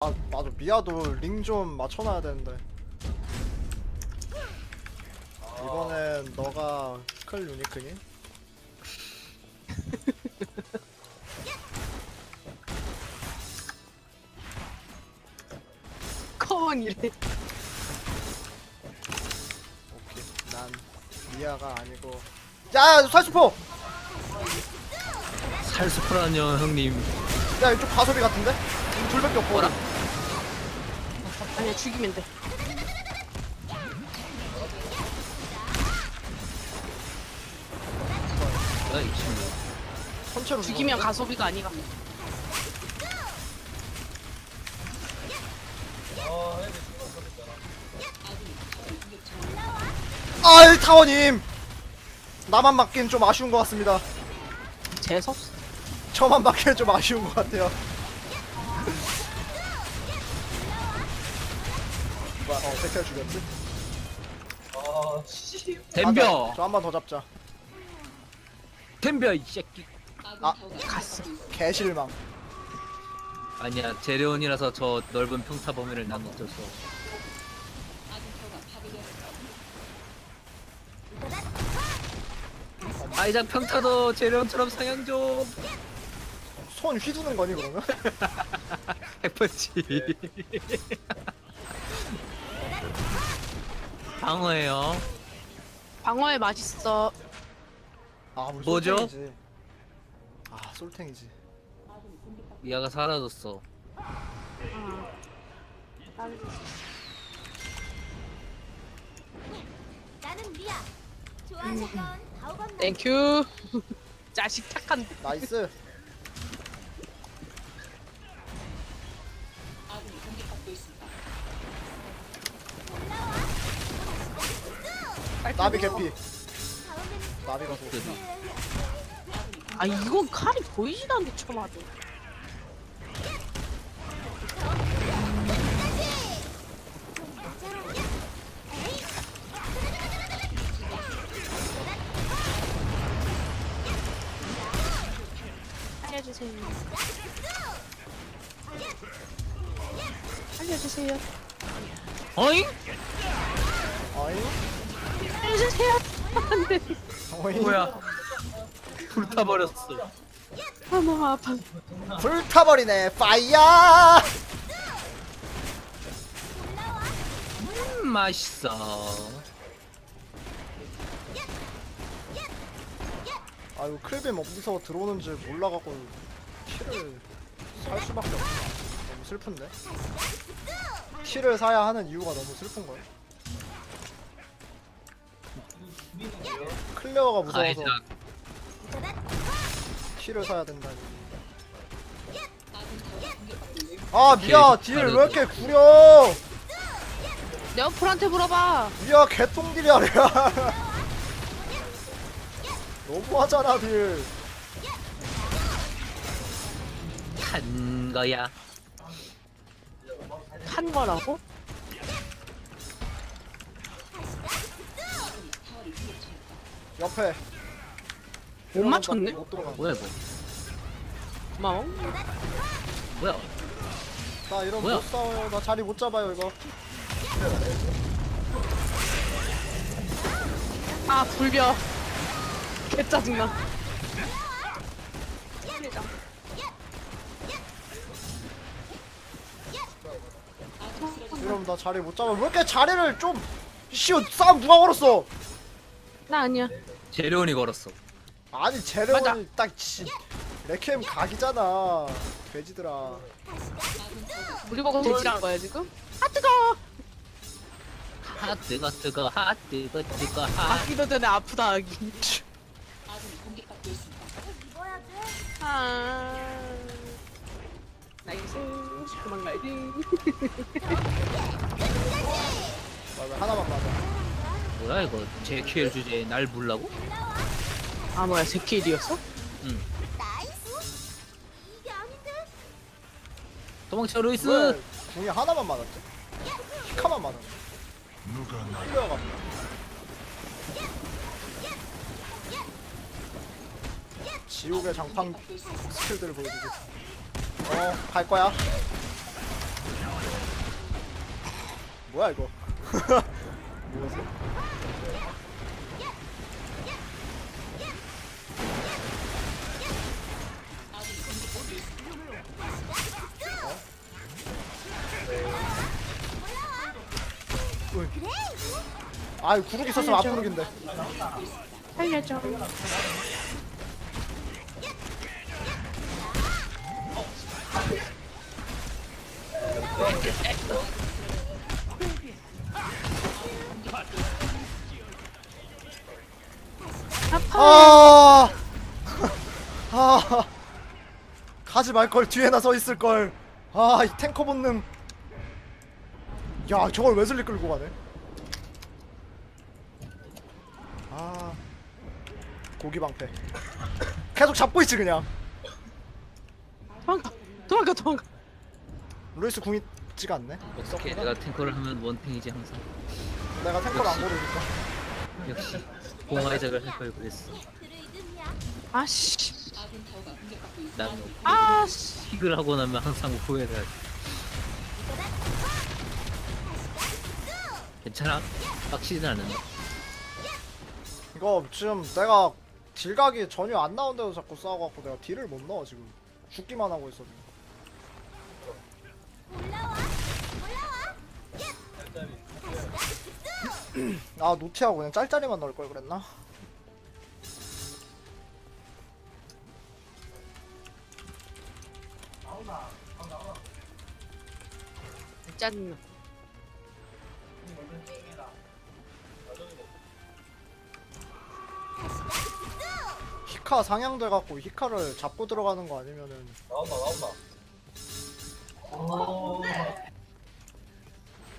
아 맞아 미아도 링 좀 맞춰놔야 되는데 이번엔 너가 클 유니크니? 커먼이래. 오케이 난 미아가 아니고 야 살수포! 살수프라뇨 형님 야 이쪽 과소비 같은데? 둘밖에 없고 뭐라? 아니야 죽이면 돼. 야이 친구 선체로 죽이면? 가소비가 아니가. 아이 타워님! 나만 맞긴 좀 아쉬운 것 같습니다 재수 저만 맞기는 좀 아쉬운 것 같아요 뭐야 어 백혈 죽였지? 덤벼. 저한 번 더 잡자. 덤벼 이 새끼. 아 갔어. 개실망. 아니야 재료원이라서 저 넓은 평타 범위를 난 어쩔 수 없어 아이작 평타도 재료원처럼 상향 좀 손 휘두는 거니 그러면? 핵펀치 방어해요 방어에 맛있어. 아 우리 뭐죠? 솔탱이지 아 솔탱이지 미아가 사라졌어 나는 미야. 좋아하는 건 다우건 땡큐. 자식 착한. 나이스 나비 개피. 나비가 소아 이건 칼이 보이지도 않는데 쳐맞아. 아 아파. 불타버리네. 파이야 음 맛있어. 아유 클빔 어디서 들어오는지 몰라갖고 키를 살 수밖에 없어 너무 슬픈데? 키를 사야 하는 이유가 너무 슬픈 거야? 클레어가 무서워서 아이작 키를 사야 된다니 아 미야 딜왜 이렇게 구려? 내가 풀한테 물어봐. 미야 개똥딜이야 내가. 너무하잖아 딜. 한 거야. 한 거라고? 옆에. 못 맞췄네? 못 들어가. 뭐야 이거? 고마워. 뭐야 나 이러면 뭐야? 못 싸워요 나 자리 못 잡아요 이거 아 불벼. 개 짜증나. 이러면 나 자리 못 잡아 왜 이렇게 자리를 좀 씨오 싸움 누가 걸었어 나 아니야. 재료원이 걸었어 아니 재래원이 딱 씨, 레캠 각이잖아 돼지들아 우리 보고 돼지란 거야 지금? 아 뜨거. 하 뜨거 뜨거 하 뜨거 뜨거 하 아기도 전에 아프다 아기. 아. 나이스. 도망가야지. 아, 왜 하나만 맞아 뭐야 이거 JQL 주제에 날 물라고? 아 뭐야 제키일이었어? 응 도망쳐 루이스 왜 궁이 하나만 맞았지? 히카만 맞았네 클레어가 없네 지옥의 장판 스킬들을 보여주고 어 갈 거야 뭐야 이거? 뭐지? 아이 구르기 있었으면 앞구르기인데 살려줘. 아파. 아, 아, 가지 말걸 뒤에나 서 있을 걸. 아, 이 탱커 본능. 야, 저걸 웨슬리 끌고 가네. 고기 방패. 계속 잡고 있지 그냥. 도망가. 도망가 도망가. 루이스 궁이 있지가 않네. 어떻게 내가 탱커를 하면 원탱이지 항상. 내가 탱커를 안 고르니까. 역시 공화의작을 할 걸 그랬어. 아씨. 나는 아씨. 픽을 하고 나면 항상 후회를 하지. 괜찮아? 빡치진 않은데. 이거 지금 내가 딜각이 전혀 안 나온데도 자꾸 싸워갖고 내가 딜을 못 넣어 지금. 죽기만 하고 있어. 올라와. 올라와. 아 노티하고 그냥 짤짤이만 넣을 걸 그랬나? 짜 히카 상향돼 갖고 히카를 잡고 들어가는 거 아니면은 나온다 나온다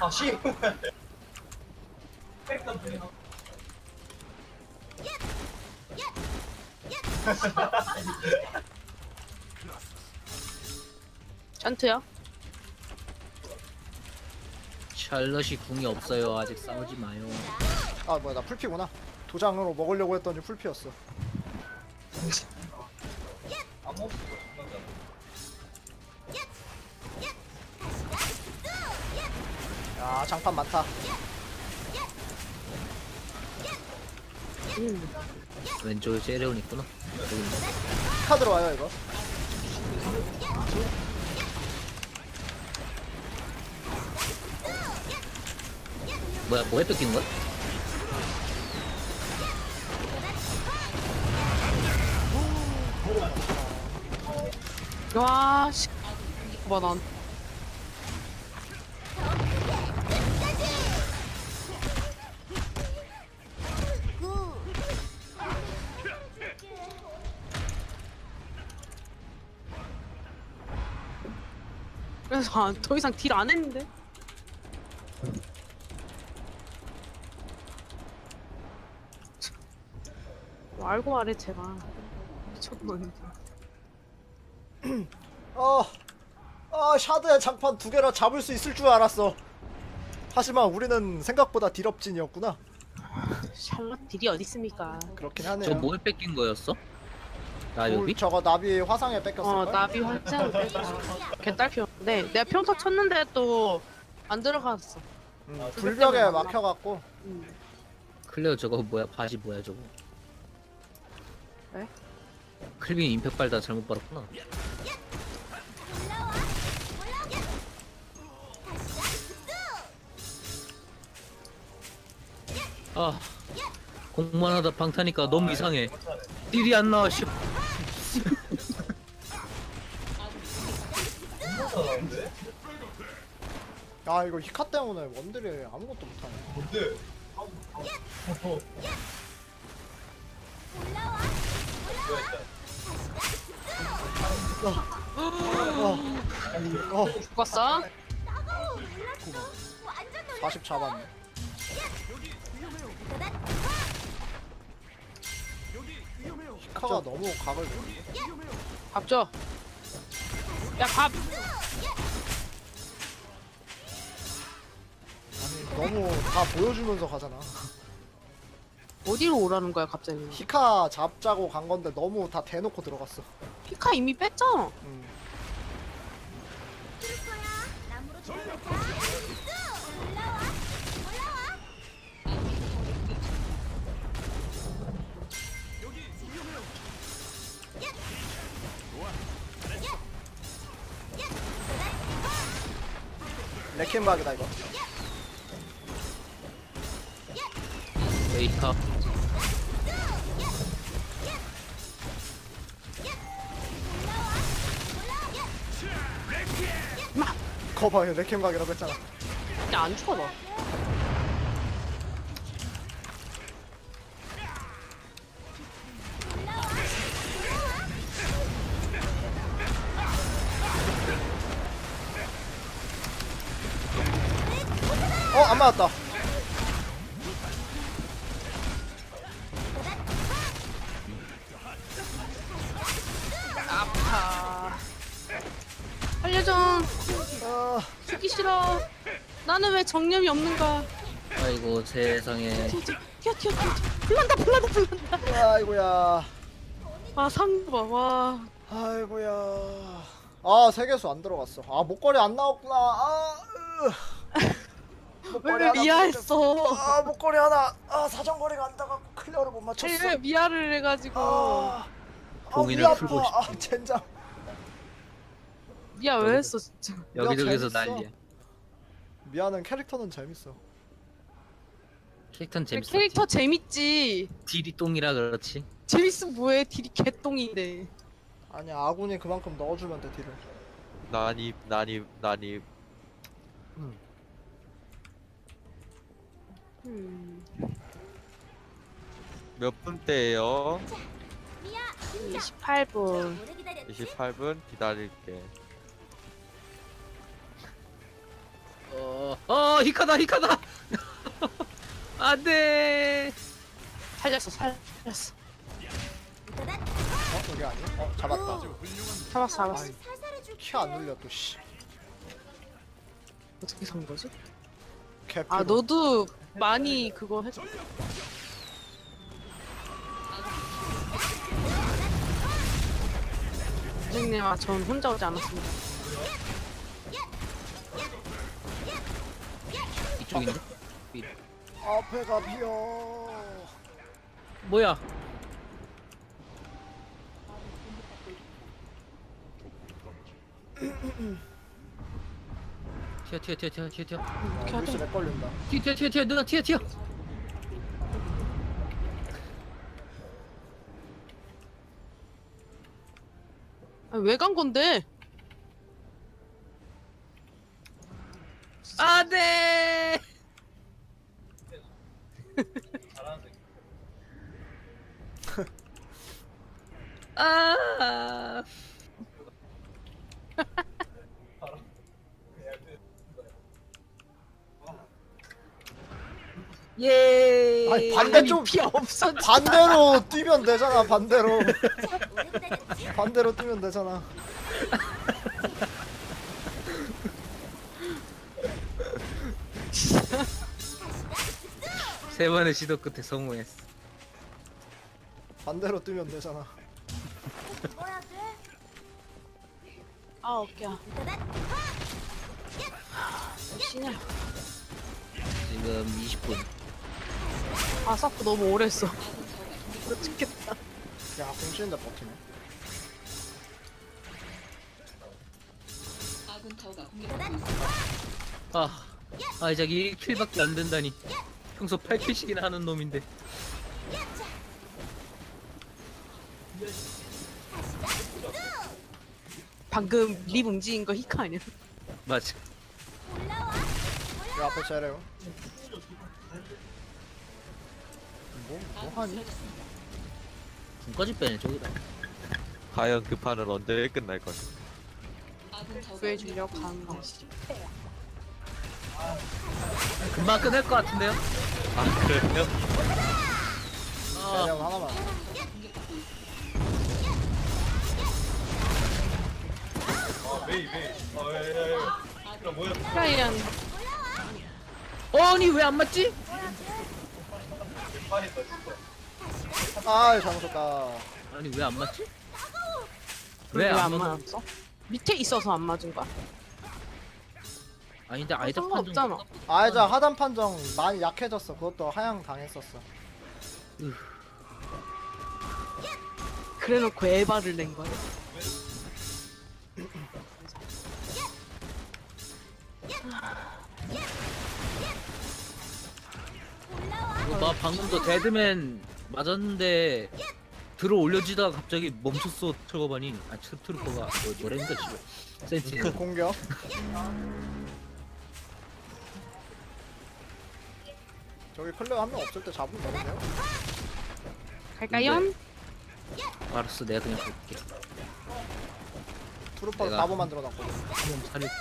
아 씨. 전투요? 샬럿이 궁이 없어요. 아직 싸우지 마요. 아 뭐야 나 풀피구나 도장으로 먹으려고 했더니 풀피였어 야 장판 많다 음. 왼쪽에 제레온 있구나. 여기 있네. 히카 들어와요 이거 뭐야 뭐에 뺏기는 거야? 와 씨. 봐 난. 구. 그래서 아, 더 이상 딜 안 했는데. 뭐 알고 말해 제가 미쳤는데. 어, 아 샤드의 장판 두 개나 잡을 수 있을 줄 알았어 하지만 우리는 생각보다 딜업진이었구나 샬럿 딜이 어디 있습니까? 그렇긴 저 하네요 뭐에 뺏긴 거였어? 나 돌, 여기? 저거 나비 화상에 뺏겼을 어 걸? 나비 활짝 개딸피였는데 내가 평타 쳤는데 또 안 들어갔어. 음, 불벽에 막혀갖고 음. 클레어 저거 뭐야 바지 뭐야 저거? 왜? 클빈 임팩 빨다 잘못 받았구나. 아 공만 하다 방타니까 너무 이상해. 딜이 안 나와 씨. 아 이거 히카 때문에 원들이 아무것도 못하네 뭔데? 어 죽었어? 40 잡았네 히카가 너무 각을 밥 줘. 야 밥. 너무 다 보여주면서 가잖아 어디로 오라는 거야 갑자기? 히카 잡자고 간 건데 너무 다 대놓고 들어갔어 피카 이미 뺐죠? 레켄박이다 이거. 레이터 거봐 이거 레캠 각이라고 했잖아 야안 죽어 너. 어안 맞았다 아파. 알려줘. 아 죽기 싫어. 나는 왜 정념이 없는가? 아이고 세상에 튀어 튀어 튀어 튀어. 불난다 불난다 불난다. 아이고야 아 상봐 와. 아이고야 아 세계수 안 들어갔어 아 목걸이 안 나왔구나 아 으. 목걸이 왜 하나 미아했어? 아 목걸이 하나 아 사정거리가 안 닿아갖고 클리어를 못 맞췄어 왜 미아를 해가지고 아, 아 봉인을. 풀고 아 젠장 미아 왜 했어 진짜? 여기저기서 재밌어. 난리야 미아는 캐릭터는 재밌어 캐릭터는 재밌어 캐릭터 재밌지. 딜이 똥이라 그렇지 재밌으면 뭐해? 딜이 개똥인데. 아니야 아군이 그만큼 넣어주면 돼 딜을 난입 난입 난입 음. 몇 분대예요? 미야 28분. 오래 기다렸지? 28분 기다릴게 어, 어 히카다 히카다 안돼 살렸어 살렸어. 어? 여기 아니야? 어 잡았다 잡았어 잡았어. 아이 살살해 줄게 키안 눌려 또씨 어떻게 산 거지? 개피 아 너도 많이 그거 해줘. 선생님, 아, 전 혼자 오지 않았습니다. 쪽인데? 앞에가 비어. 뭐야? 튀어 튀어 튀어 튀어 튀어 튀어. 아, 루시 렉 걸린다. 튀어 튀어 튀어 튀어 누나 튀어 튀어. 아, 왜간 건데? 안돼 아 예. 피 없어. 반대로 뛰면 되잖아 반대로? 반대로 뛰면 되잖아 세 번의 시도 끝에 성공했어. 반대로 뛰면 되잖아? 아, 어깨야. 신야. 지금 20분. 아, 사프 너무 오래 했어. 죽겠다. 야 공치는데 버티네 아, 아 이제 1킬밖에 안 된다니. 평소 8킬씩이나 하는 놈인데. 방금 립 움직인 거 히카 아니야? 맞아. 이 앞에 쟤래요 뭐? 뭐 하니? 군까지 빼네 저기다. 과연 그 판은 언제 끝날 거야 구해 주려고 하는 것이. 금방 끝날 것 같은데요? 아 그래요? 아, 쟤형 하나만 프라이안. 아니 왜 안 맞지? 아 잘못했다 아니 왜 안 맞지? 왜왜안안 맞아? 맞았어? 밑에 있어서 안 맞은 거야? 아닌데 아이작 상관없잖아. 아이자 하단 판정 많이 약해졌어 그것도 하향 당했었어 그래놓고 에바를 낸 거야. 나 방금 도 데드맨 맞았는데 들어 올려지다가 갑자기 멈췄어 트루거반이 아 트- 트루퍼가 뭐, 뭐라니까 지금 센티넬 공격. 저기 클레어 한 명 없을 때 잡으면 되는데요? 갈까요? 네. 알았어 내가 그냥 볼게 트루퍼를 내가- 바보 만들어 놨거든. 한번 살릴게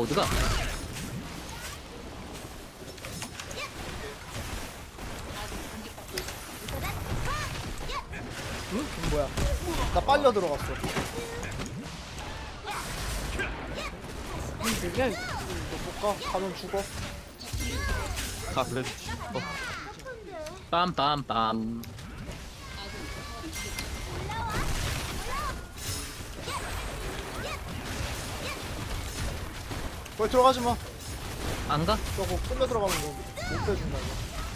어디가? 응? 뭐야? 나 빨려 들어갔어. 너못 가? 가면 죽어. 가면 빰빰빰 거기 들어가지 마. 안 가? 저거 끌려 들어가면 뭐못 빼준다 이거.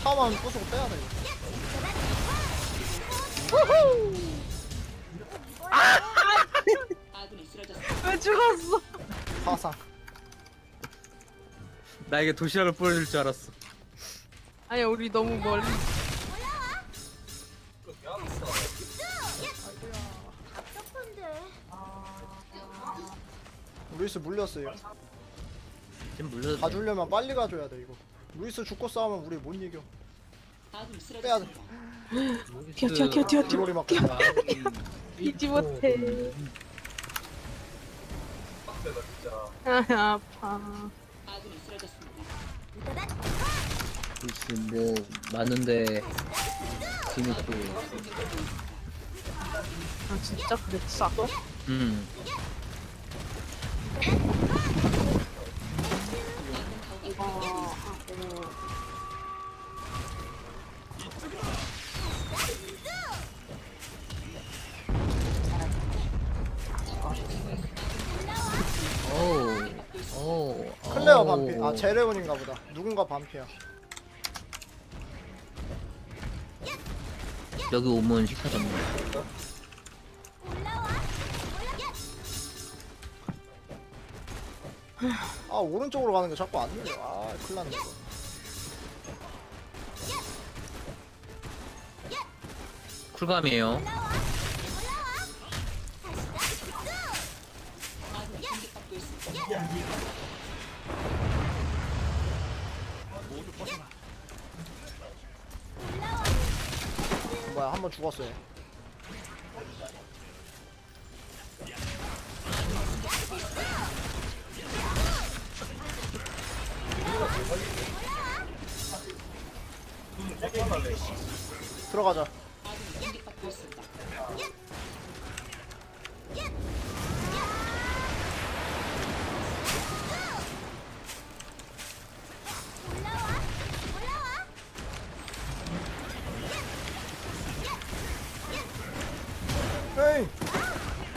타워만 부수고 빼야 돼. 이거. 왜 죽었어? 화상. 나에게 도시락을 뿌려줄 줄 알았어 아니 우리 너무 멀리. 루이스 물렸어요. 지금 물려도 돼. 가주려면 빨리 가줘야 돼 이거. 루이스 죽고 싸우면 우리 못 이겨. 빼야 돼. 튀어 튀어 튀어 튀어 튀어. 기로리 맞겠다. 잊지 못해. 아 아파. 글쎄 뭐 많은데 재밌고 아 진짜 그랬어? 음 오우. 반피. 아 제레온인가 보다. 누군가 반피야. 여기 오면 식사 전문 아 오른쪽으로 가는 게 자꾸 안 눌려. 아 큰일 났네 이거. 쿨감이에요 뭐야 한 번 죽었어요. 들어가자.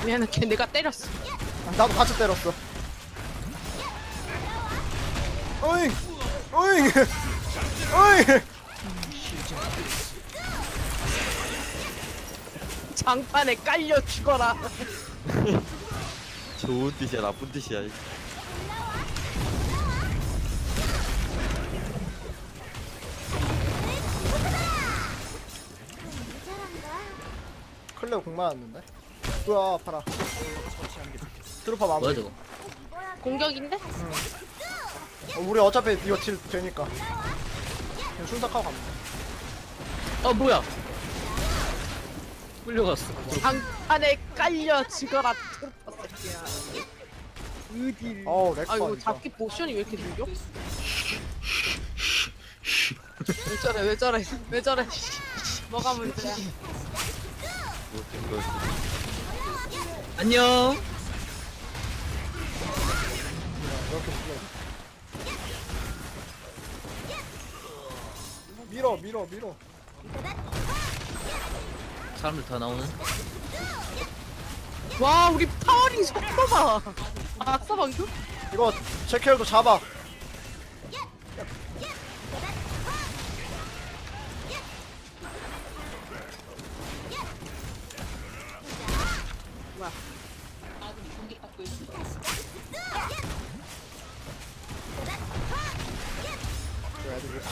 미안해 걔 내가 때렸어. 나도 같이 때렸어. 어이, 어이, 어이. 장판에 깔려 죽어라. 좋은 뜻이야 나쁜 뜻이야 클레어 공 맞았는데. 뭐야 아파라. 트루파 뭐야 마무리. 저거 공격인데? 어, 우리 어차피 이거 딜 되니까. 그냥 순삭하고 가면 돼. 아 뭐야 끌려갔어 장판에 깔려 죽어라 트루퍼 새끼야. 어딜? 어우 렉 아이고 번 잡기 포션이 왜 이렇게 느려? 왜 저래 왜 저래 왜 저래 뭐가 문제야 안녕 이렇게 밀어. 밀어 밀어 밀어. 사람들 다 나오는 와 우리 타워링 속도 봐. 아싸 방금? 이거 제켈도 잡아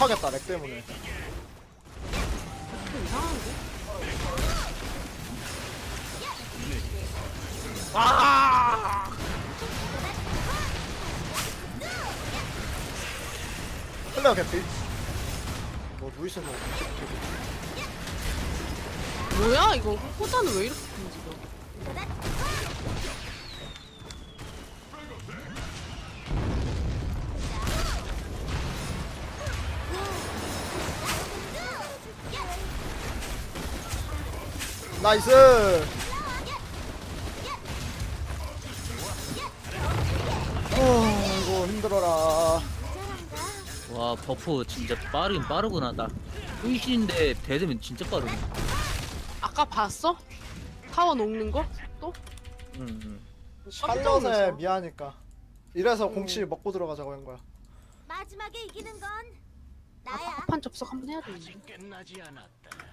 욕하겠다 렉 때문에. 좀 이상한데? 클레어 개피. 뭐 루이스는 뭐 뭐야 이거? 호자는 왜 이렇게 나이스 어 이거 힘들어라 와 버프 진짜 빠르긴 빠르구나 나 의신인데 대드면 진짜 빠르네 아까 봤어? 타워 녹는 거? 또? 응, 응. 깜짝 샬럿에 놀랐어. 미안하니까 이래서 공치 먹고 들어가자고 한 거야 마지막에 이기는 건 나야. 합판 접속 한번 해야 되는데. 끝나지 않았다.